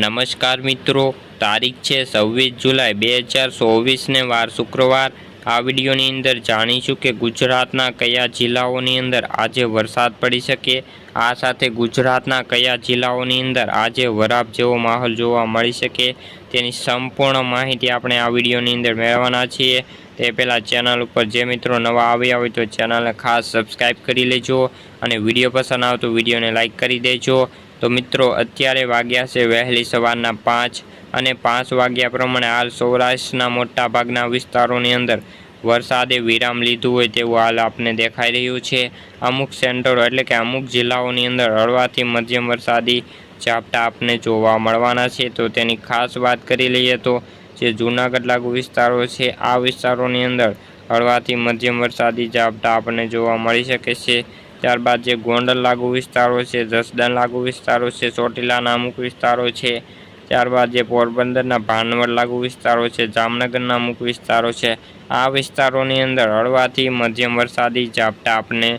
નમસ્કાર મિત્રો. તારીખ છે છવ્વીસ જુલાઈ બે હજાર ચોવીસને વાર શુક્રવાર. આ વિડીયોની અંદર જાણીશું કે ગુજરાતના કયા જિલ્લાઓની અંદર આજે વરસાદ પડી શકે. આ સાથે ગુજરાતના કયા જિલ્લાઓની અંદર આજે વરાપ જેવો માહોલ જોવા મળી શકે. તેની સંપૂર્ણ માહિતી આપણે આ વિડીયોની અંદર મેળવવાના છીએ. તે પહેલાં ચેનલ ઉપર જે મિત્રો નવા આવ્યા હોય તો ચેનલને ખાસ સબસ્ક્રાઈબ કરી લેજો અને વીડિયો પસંદ આવે તો વિડીયોને લાઇક કરી દેજો. તો મિત્રો, અત્યારે વાગ્યા છે વહેલી સવારના પાંચ અને પાંચ વાગ્યા પ્રમાણે હાલ સૌરાષ્ટ્રના મોટાભાગના વિસ્તારોની અંદર વરસાદે વિરામ લીધું હોય તેવું હાલ આપને દેખાઈ રહ્યું છે. અમુક સેન્ટરો એટલે કે અમુક જિલ્લાઓની અંદર હળવાથી મધ્યમ વરસાદી ઝાપટા આપને જોવા મળવાના છે. તો તેની ખાસ વાત કરી લઈએ તો જે જૂનાગઢ લાગુ વિસ્તારો છે, આ વિસ્તારોની અંદર હળવાથી મધ્યમ વરસાદી ઝાપટા આપણને જોવા મળી શકે છે. ત્યારબાદ જે ગોંડલ લાગુ વિસ્તારો છે, જસદણ લાગુ વિસ્તારો છે, ચોટીલાના અમુક વિસ્તારો છે ત્યારબાદ જે પોરબંદરના ભાનવડ લાગુ વિસ્તારો છે, જામનગરના અમુક વિસ્તારો છે. આ વિસ્તારોની અંદર હળવાથી મધ્યમ વરસાદી ઝાપટા આપને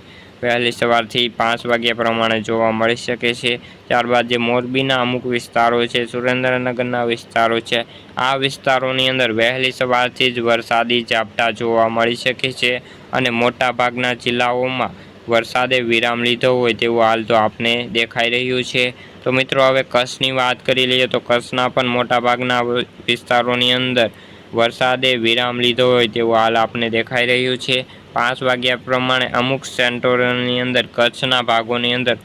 વહેલી સવારથી પાંચ વાગ્યા પ્રમાણે જોવા મળી શકે છે. ત્યારબાદ જે મોરબીના અમુક વિસ્તારો છે, સુરેન્દ્રનગરના વિસ્તારો છે, આ વિસ્તારોની અંદર વહેલી સવારથી જ વરસાદી ઝાપટા જોવા મળી શકે છે અને મોટાભાગના જિલ્લાઓમાં વરસાદે વિરામ લીધો હોય તેવું હાલ તો આપને દેખાઈ રહ્યું છે. તો મિત્રો, હવે કચ્છની વાત કરી લઈએ તો કચ્છના પણ મોટાભાગના વિસ્તારોની અંદર વરસાદે વિરામ લીધો હોય તેવું હાલ આપને દેખાઈ રહ્યું છે. પાંચ વાગ્યા પ્રમાણે અમુક સેન્ટરોની અંદર, કચ્છના ભાગોની અંદર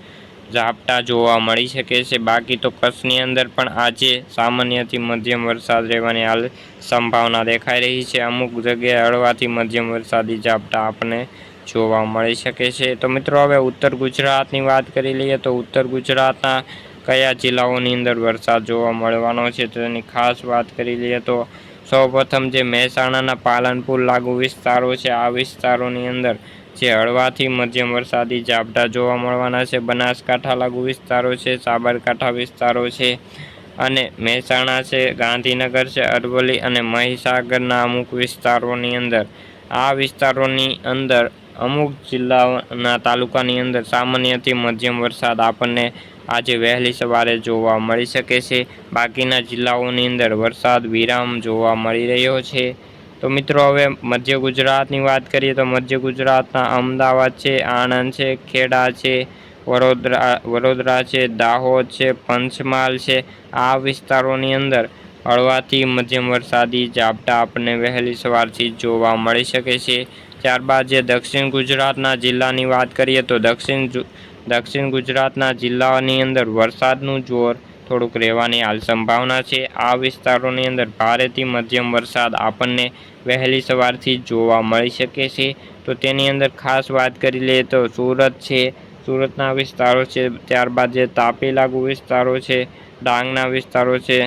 ઝાપટા જોવા મળી શકે છે. બાકી તો કચ્છની અંદર પણ આજે સામાન્યથી મધ્યમ વરસાદ રહેવાની હાલ સંભાવના દેખાઈ રહી છે. અમુક જગ્યાએ હળવાથી મધ્યમ વરસાદી ઝાપટા આપણને જોવા મળી શકે છે. તો મિત્રો, હવે ઉત્તર ગુજરાતની વાત કરી લઈએ તો ઉત્તર ગુજરાતના કયા જિલ્લાઓની અંદર વરસાદ જોવા મળવાનો છે? તેની ખાસ વાત કરી લઈએ તો સૌપ્રથમ જે મહેસાણાના પાલનપુર લાગુ વિસ્તારો છે, આ વિસ્તારોની અંદર જે હળવાથી મધ્યમ વરસાદી ઝાપટા જોવા મળવાના છે. બનાસકાંઠા લાગુ વિસ્તારો છે, સાબરકાંઠા વિસ્તારો છે અને મહેસાણા છે, ગાંધીનગર છે, અરવલ્લી અને મહીસાગરના અમુક વિસ્તારોની અંદર. આ વિસ્તારોની અંદર અમુક જિલ્લાના તાલુકાની અંદર સામાન્યથી મધ્યમ વરસાદ આપણને આજે વહેલી સવારે જોવા મળી શકે છે. બાકીના જિલ્લાઓની અંદર વરસાદ, વિરામ જોવા મળી રહ્યો છે. તો મિત્રો, હવે મધ્ય ગુજરાતની વાત કરીએ તો મધ્ય ગુજરાતના અમદાવાદ છે, આણંદ છે, ખેડા છે, વડોદરા વડોદરા છે, દાહોદ છે, પંચમહાલ છે. આ વિસ્તારોની અંદર હળવાથી મધ્યમ વરસાદી ઝાપટા આપણને વહેલી સવારથી જોવા મળી શકે છે. ત્યારબાદ જે દક્ષિણ ગુજરાતના જિલ્લાની વાત કરીએ તો દક્ષિણ દક્ષિણ ગુજરાતના જિલ્લાની અંદર વરસાદનું જોર થોડુંક રહેવાની હાલ સંભાવના છે. આ વિસ્તારોની અંદર ભારેથી મધ્યમ વરસાદ આપણને વહેલી સવારથી જોવા મળી શકે છે. તો તેની અંદર ખાસ વાત કરી લઈએ તો સુરત છે. સુરતના વિસ્તારો છે, ત્યારબાદ જે તાપી લાગુ વિસ્તારો છે, ડાંગના વિસ્તારો છે,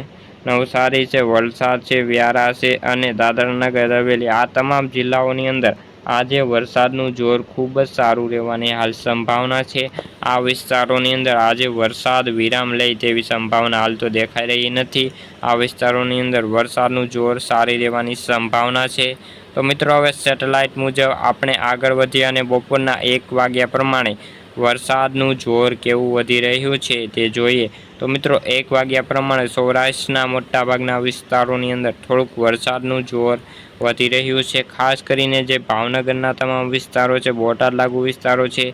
નવસારી છે, વલસાડ છે, વ્યારા છે અને દાદરાનગર હવેલી. આ તમામ જિલ્લાઓની અંદર આજે વરસાદનું જોર ખૂબ જ સારું રહેવાની હાલ સંભાવના છે. આ વિસ્તારોની અંદર આજે વરસાદ વિરામ લે તેવી સંભાવના હાલ તો દેખાઈ રહી નથી. આ વિસ્તારોની અંદર વરસાદનું જોર સારી રહેવાની સંભાવના છે. તો મિત્રો, હવે સેટેલાઇટ મુજબ આપણે આગળ વધીએ અને બપોરના એક વાગ્યા પ્રમાણે વરસાદનું જોર કેવું વધી રહ્યું છે તે જોઈએ. તો મિત્રો, એક વાગ્યા પ્રમાણે સૌરાષ્ટ્રના મોટાભાગના વિસ્તારોની અંદર થોડુંક વરસાદનું જોર વધી રહ્યું છે. ખાસ કરીને જે ભાવનગરના તમામ વિસ્તારો છે, બોટાદ લાગુ વિસ્તારો છે,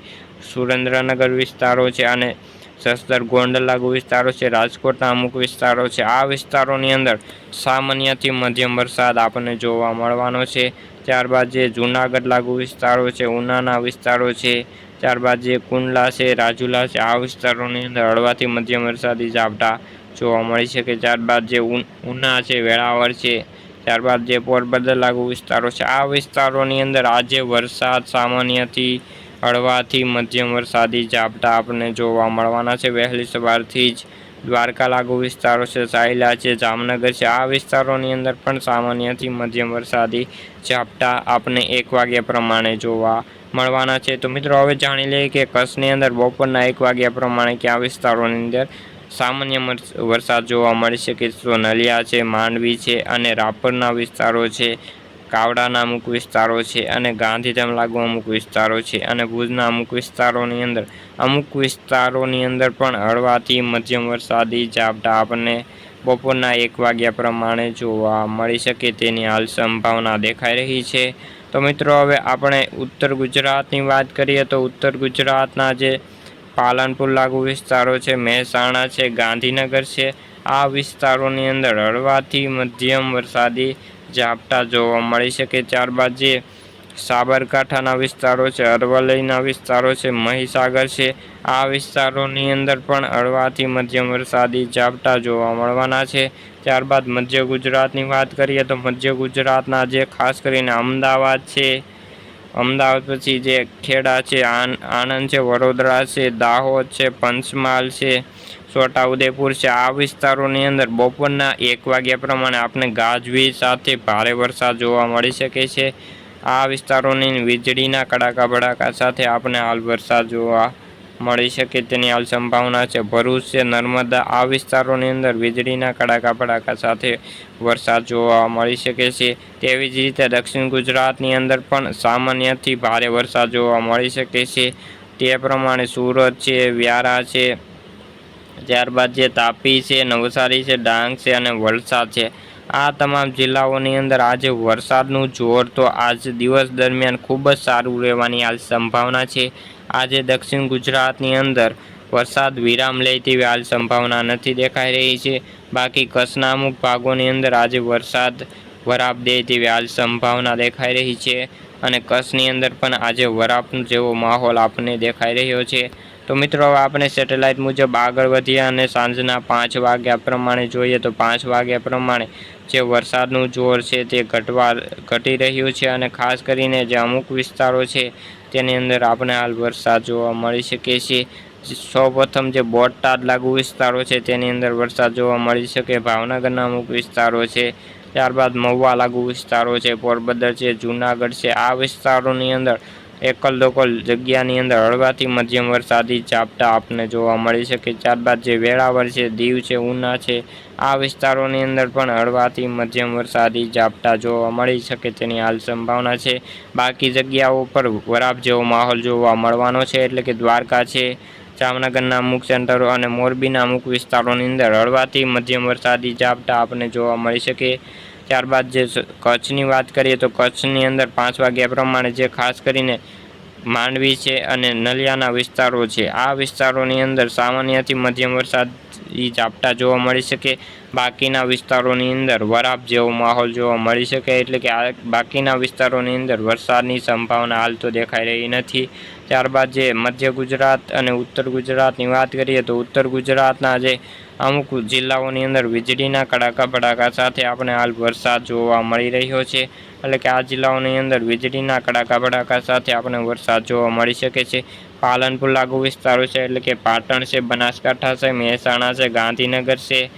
સુરેન્દ્રનગર વિસ્તારો છે અને સસ્તર ગોંડલ લાગુ વિસ્તારો છે, રાજકોટના અમુક વિસ્તારો છે. આ વિસ્તારોની અંદર સામાન્યથી મધ્યમ વરસાદ આપણને જોવા મળવાનો છે. ત્યારબાદ જે જૂનાગઢ લાગુ વિસ્તારો છે, ઉનાના વિસ્તારો છે ત્યારબાદ જે કુંડલા છે, રાજુલા છે, આ વિસ્તારોની અંદર હળવાથી મધ્યમ વરસાદી ઝાપટા જોવા મળી શકે ત્યારબાદ જે ઉના છે, વેળાવર છે ત્યારબાદ જે પોરબંદર લાગુ વિસ્તારો છે. આ વિસ્તારોની અંદર આજે વરસાદ સામાન્યથી હળવાથી મધ્યમ વરસાદી ઝાપટા આપણને જોવા મળવાના છે. વહેલી સવારથી જ દ્વારકા લાગુ વિસ્તારો છે, સાયલા છે, જામનગર છે. આ વિસ્તારોની અંદર પણ સામાન્યથી મધ્યમ વરસાદી ઝાપટા આપણે એક વાગ્યા પ્રમાણે જોવા મળવાના છે. તો મિત્રો, હવે જાણી લઈએ કે કચ્છની અંદર બપોરના એક વાગ્યા પ્રમાણે કયા વિસ્તારોની અંદર સામાન્ય વરસાદ જોવા મળી શકે તો નલિયા છે, માંડવી છે અને રાપરના વિસ્તારો છે, કાવડાના અમુક વિસ્તારો છે અને ગાંધીધામ લાગુ અમુક વિસ્તારો છે અને ભુજના અમુક વિસ્તારોની અંદર, અમુક વિસ્તારોની અંદર પણ હળવાથી મધ્યમ વરસાદી ઝાપટા આપણને બપોરના એક વાગ્યા પ્રમાણે જોવા મળી શકે. તેની હાલ સંભાવના દેખાઈ રહી છે. તો મિત્રો, હવે આપણે ઉત્તર ગુજરાતની વાત કરીએ તો ઉત્તર ગુજરાતના જે પાલનપુર લાગુ વિસ્તારો છે, મહેસાણા છે, ગાંધીનગર છે, આ વિસ્તારોની અંદર હળવાથી મધ્યમ વરસાદી ઝાપટા જોવા મળી શકે. ત્યારબાદ જે સાબરકાંઠાના વિસ્તારો છે, અરવલ્લીના વિસ્તારો છે, મહીસાગર છે, આ વિસ્તારોની અંદર પણ હળવાથી મધ્યમ વરસાદી ઝાપટા જોવા મળવાના છે. ત્યારબાદ મધ્ય ગુજરાતની વાત કરીએ તો મધ્ય ગુજરાતના જે ખાસ કરીને અમદાવાદ છે, અમદાવાદ પછી જે ખેડા છે આણંદ છે, વડોદરા છે, દાહોદ છે, પંચમહાલ છે, છોટાઉદેપુર છે, આ વિસ્તારોની અંદર બપોરના એક વાગ્યા પ્રમાણે આપણે ગાજવીજ સાથે ભારે વરસાદ જોવા મળી શકે છે. આ વિસ્તારોની વીજળીના કડાકા ભડાકા સાથે આપણે હાલ વરસાદ જોવા મળી શકે તેની હાલ સંભાવના છે. ભરૂચ છે, નર્મદા આ વિસ્તારોની અંદર વીજળીના કડાકા ભડાકા સાથે વરસાદ જોવા મળી શકે છે. તેવી જ રીતે દક્ષિણ ગુજરાતની અંદર પણ સામાન્યથી ભારે વરસાદ જોવા મળી શકે છે. તે પ્રમાણે સુરત છે, વ્યારા છે, ત્યારબાદ જે તાપી છે, નવસારી છે, ડાંગ છે અને વલસાડ છે. આ તમામ જિલ્લાઓની અંદર આજે વરસાદનું જોર તો આજ દિવસ દરમિયાન ખૂબ જ સારું રહેવાની આજ સંભાવના છે. આજે દક્ષિણ ગુજરાતની અંદર વરસાદ વિરામ લે તેવી હાલ સંભાવના નથી દેખાઈ રહી છે. બાકી કચ્છના અમુક ભાગોની અંદર આજે વરસાદ વરાપ દે તેવી હાલ સંભાવના દેખાઈ રહી છે અને કચ્છની અંદર પણ આજે વરાપનો જેવો માહોલ આપણને દેખાઈ રહ્યો છે. તો મિત્રો આપણે સેટેલાઇટ મુજબ આગળ વધ્યા અને સાંજના પાંચ વાગ્યા પ્રમાણે જોઈએ તો પાંચ વાગ્યા પ્રમાણે જે વરસાદનું જોર છે તે ઘટવા ઘટી રહ્યું છે અને ખાસ કરીને જે અમુક વિસ્તારો છે તેની અંદર આપણે હાલ વરસાદ જોવા મળી શકે છે. સૌપ્રથમ જે બોટાદ લાગુ વિસ્તારો છે, તેની અંદર વરસાદ જોવા મળી શકે. ભાવનગરના અમુક વિસ્તારો છે, ત્યારબાદ મહુવા લાગુ વિસ્તારો છે, પોરબંદર છે, જૂનાગઢ છે. આ વિસ્તારોની અંદર એકલ દોકલ જગ્યાની અંદર હળવાથી મધ્યમ વરસાદી ઝાપટા આપને જોવા મળી શકે ત્યારબાદ જે વેળાવળ છે, દીવ છે, ઉના છે, આ વિસ્તારોની અંદર પણ હળવાથી મધ્યમ વરસાદી ઝાપટા જોવા મળી શકે તેની હાલ સંભાવના છે. બાકી જગ્યાઓ પર વરાપ જેવો માહોલ જોવા મળવાનો છે, એટલે કે દ્વારકા છે, જામનગરના અમુક સેન્ટરો અને મોરબીના અમુક વિસ્તારોની અંદર હળવાથી મધ્યમ વરસાદી ઝાપટા આપને જોવા મળી શકે. ત્યારબાદ જે કચ્છની વાત કરીએ તો કચ્છની અંદર પાંચ વાગ્યા પ્રમાણે જે ખાસ કરીને માંડવી છે અને નલિયાના વિસ્તારો છે. આ વિસ્તારોની અંદર સામાન્યથી મધ્યમ વરસાદ ઝાપટા જોવા મળી શકે. બાકીના વિસ્તારોની અંદર વરાપ જેવો માહોલ જોવા મળી શકે એટલે કે આ બાકીના વિસ્તારોની અંદર વરસાદની સંભાવના હાલ તો દેખાઈ રહી નથી. ત્યારબાદ જે મધ્ય ગુજરાત અને ઉત્તર ગુજરાતની વાત કરીએ તો ઉત્તર ગુજરાતના જે અમુક જિલ્લાઓની અંદર વીજળીના કડાકા ભડાકા સાથે આપણે હાલ વરસાદ જોવા મળી રહ્યો છે. એટલે કે આ જિલ્લાઓની અંદર વીજળીના કડાકા ભડાકા સાથે આપણે વરસાદ જોવા મળી શકે છે. પાલનપુર લાગુ વિસ્તારો છે, એટલે કે પાટણ છે, બનાસકાંઠા છે, મહેસાણા છે, ગાંધીનગર છે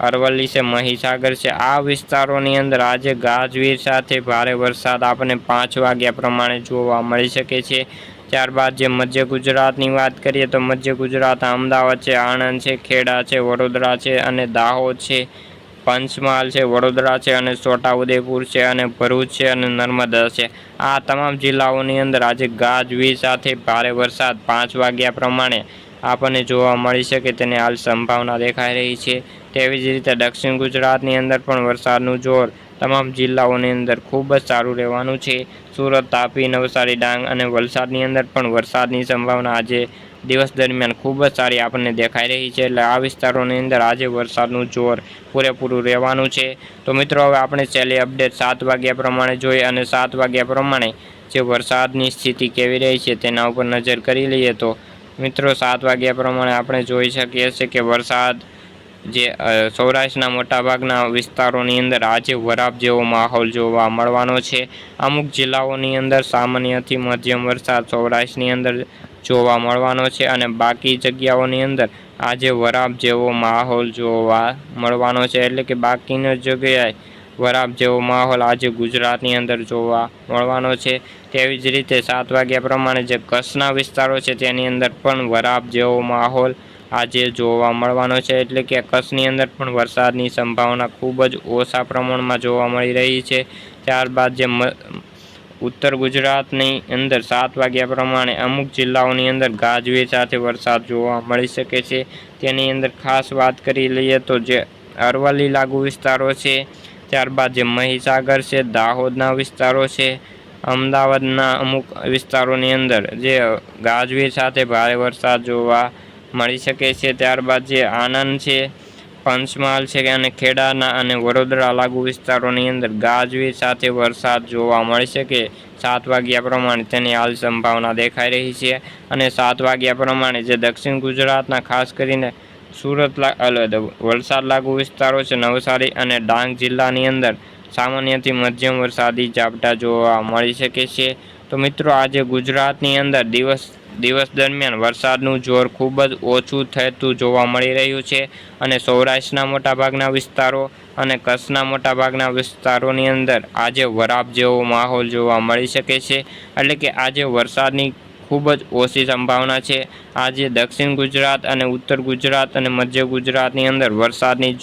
અરવલ્લી છે, મહીસાગર છે. આ વિસ્તારોની અંદર આજે ગાજવીર સાથે ભારે વરસાદ આપણને પાંચ વાગ્યા પ્રમાણે જોવા મળી શકે છે. ત્યારબાદ જે મધ્ય ગુજરાતની વાત કરીએ તો મધ્ય ગુજરાત અમદાવાદ છે, આણંદ છે, ખેડા છે, વડોદરા છે અને દાહોદ છે. પંચમહાલ છે, વડોદરા છે અને છોટાઉદેપુર છે અને ભરૂચ છે અને નર્મદા છે. આ તમામ જિલ્લાઓની અંદર આજે ગાજવીજ સાથે ભારે વરસાદ પાંચ વાગ્યા પ્રમાણે આપણને જોવા મળી શકે તેની હાલ સંભાવના દેખાઈ રહી છે. તેવી જ રીતે દક્ષિણ ગુજરાતની અંદર પણ વરસાદનું જોર તમામ જિલ્લાઓની અંદર ખૂબ જ સારું રહેવાનું છે. સુરત, તાપી, નવસારી, ડાંગ અને વલસાડની અંદર પણ વરસાદની સંભાવના આજે દિવસ દરમિયાન ખૂબ જ સારી આપણને દેખાઈ રહી છે. એટલે આ વિસ્તારોની અંદર આજે વરસાદનું જોર પૂરેપૂરું રહેવાનું છે. તો મિત્રો, હવે આપણે છેલ્લી અપડેટ સાત વાગ્યા પ્રમાણે જોઈએ અને સાત વાગ્યા પ્રમાણે જે વરસાદની સ્થિતિ કેવી રહી છે તેના ઉપર નજર કરી લઈએ તો મિત્રો, સાત વાગ્યા પ્રમાણે આપણે જોઈ શકીએ છીએ કે વરસાદ જે સૌરાષ્ટ્રના મોટાભાગના વિસ્તારોની અંદર આજે વરાપ જેવો માહોલ જોવા મળવાનો છે. અમુક જિલ્લાઓની અંદર સામાન્યથી મધ્યમ વરસાદ સૌરાષ્ટ્રની અંદર જોવા મળવાનો છે અને બાકી જગ્યાઓની અંદર આજે વરાપ જેવો માહોલ જોવા મળવાનો છે. એટલે કે બાકીની જગ્યાએ વરાપ જેવો માહોલ આજે ગુજરાતની અંદર જોવા મળવાનો છે. તેવી જ રીતે સાત વાગ્યા પ્રમાણે જે કચ્છના વિસ્તારો છે તેની અંદર પણ વરાપ જેવો માહોલ આજે જોવા મળવાનો છે. એટલે કે કચ્છની અંદર પણ વરસાદની સંભાવના ખૂબ જ ઓછા પ્રમાણમાં જોવા મળી રહી છે. ત્યારબાદ જે ઉત્તર ગુજરાતની અંદર સાત વાગ્યા પ્રમાણે અમુક જિલ્લાઓની અંદર ગાજવીજ સાથે વરસાદ જોવા મળી શકે છે. તેની અંદર ખાસ વાત કરી લઈએ તો જે અરવલ્લી લાગુ વિસ્તારો છે, ત્યારબાદ જે મહીસાગર છે, દાહોદના વિસ્તારો છે અમદાવાદના અમુક વિસ્તારોની અંદર જે ગાજવીજ સાથે ભારે વરસાદ જોવા મળી શકે છે, ત્યારબાદ જે આનંદ છે, પંચમહાલ છે અને ખેડાના અને વડોદરા લાગુ વિસ્તારોની અંદર ગાજવીજ સાથે વરસાદ જોવા મળી શકે. સાત વાગ્યા પ્રમાણે તેની હાલ સંભાવના દેખાઈ રહી છે અને સાત વાગ્યા પ્રમાણે જે દક્ષિણ ગુજરાતના ખાસ કરીને સુરત વલસાડ લાગુ વિસ્તારો છે, નવસારી અને ડાંગ જિલ્લાની અંદર સામાન્યથી મધ્યમ વરસાદી ઝાપટા જોવા મળી શકે છે. તો મિત્રો, આજે ગુજરાતની અંદર દિવસ દિવસ દરમિયાન વરસાદનું જોર ખૂબ જ ઓછું થતું જોવા મળી રહ્યું છે અને સૌરાષ્ટ્રના મોટાભાગના વિસ્તારો અને કચ્છના મોટાભાગના વિસ્તારોની અંદર આજે વરાપ જેવો માહોલ જોવા મળી શકે છે. એટલે કે આજે વરસાદની ખૂબ જ ઓછી સંભાવના છે. આજે દક્ષિણ ગુજરાત અને ઉત્તર ગુજરાત અને મધ્ય ગુજરાતની અંદર વરસાદની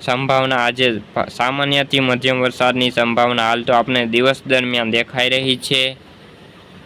સંભાવના આજે સામાન્યથી મધ્યમ વરસાદની સંભાવના હાલ તો આપણે દિવસ દરમિયાન દેખાઈ રહી છે.